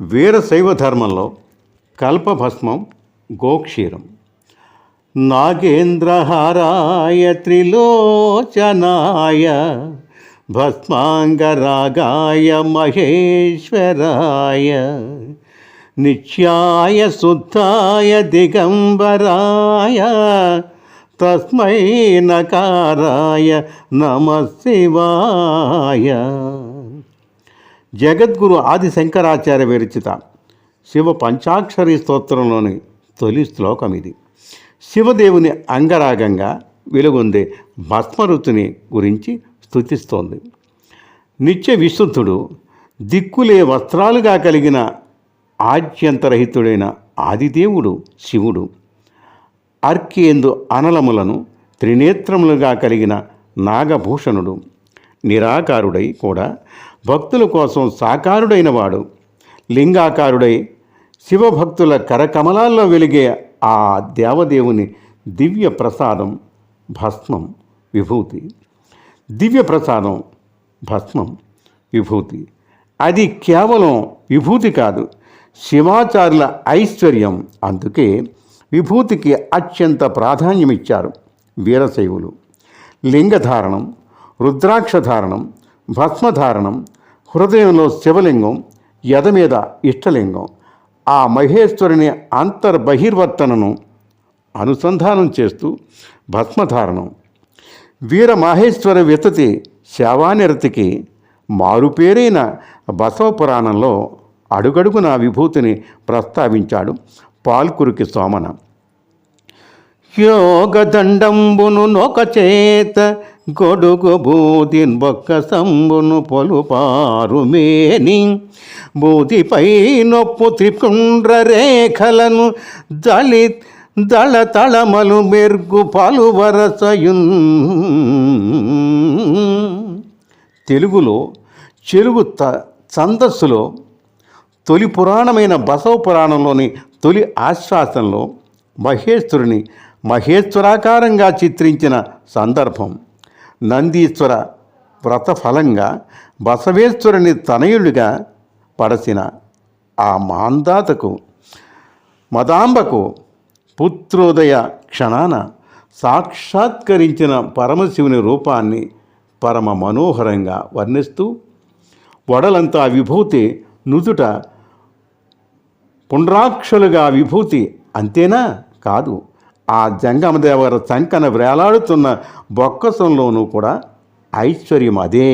వీరశైవ ధర్మంలో కల్పభస్మం గోక్షీరం. నాగేంద్రహారాయ త్రిలోచనాయ భస్మాంగరాగాయ మహేశ్వరాయ నిత్యాయ శుద్ధాయ దిగంబరాయ తస్మై నకారాయ నమ శివాయ. జగద్గురు ఆది శంకరాచార్య విరచిత శివ పంచాక్షరి స్తోత్రంలోని తొలి శ్లోకం ఇది. శివదేవుని అంగరాగంగా వెలుగొందే భస్మరుతుని గురించి స్థుతిస్తోంది నిత్య విశుద్ధుడు దిక్కులే వస్త్రాలుగా కలిగిన ఆద్యంతరహితుడైన ఆదిదేవుడు శివుడు. అర్కేందు అనలములను త్రినేత్రములుగా కలిగిన నాగభూషణుడు నిరాకారుడై కూడా భక్తుల కోసం సాకారుడైన వాడు. లింగాకారుడై శివభక్తుల కరకమలాల్లో వెలిగే ఆ దేవదేవుని దివ్య ప్రసాదం భస్మం విభూతి. దివ్య ప్రసాదం భస్మం విభూతి. అది కేవలం విభూతి కాదు శివాచార్యుల ఐశ్వర్యం. అందుకే విభూతికి అత్యంత ప్రాధాన్యమిచ్చారు వీరశైవులు. లింగధారణం రుద్రాక్షధారణం భస్మధారణం హృదయంలో శివలింగం ఎద మీద ఇష్టలింగం ఆ మహేశ్వరుని అంతర్బహిర్వర్తనను అనుసంధానం చేస్తూ భస్మధారణం. వీర మహేశ్వర వితతి శావానిరతికి మారుపేరైన బసవ పురాణంలో అడుగడుగున విభూతిని ప్రస్తావించాడు పాల్కురికి సోమన. యోగదండంబును నొక చేత గొడుగు బూదిన్ బొక్క సంబును పొలుపారు మేని బూదిపై నొప్పు త్రిపుండ్ర రేఖలను దళిత్ దళ తళమలు మెరుగు పలువరసయున్. తెలుగులో చెలుగు త ఛందస్సులో తొలి పురాణమైన బసవ పురాణంలోని తొలి ఆశ్వాసంలో మహేశ్వరుని మహేశ్వరాకారంగా చిత్రించిన సందర్భం. నందీశ్వర వ్రతఫలంగా బసవేశ్వరుని తనయుడిగా పడసిన ఆ మాందాతకు మదాంబకు పుత్రోదయ క్షణాన సాక్షాత్కరించిన పరమశివుని రూపాన్ని పరమ మనోహరంగా వర్ణిస్తూ వడలంతా విభూతి నుదుట పుండ్రాక్షలుగా విభూతి అంతేనా? కాదు. ఆ జంగమదేవగారు చంకన వేలాడుతున్న బొక్కసంలోనూ కూడా ఐశ్వర్యం అదే.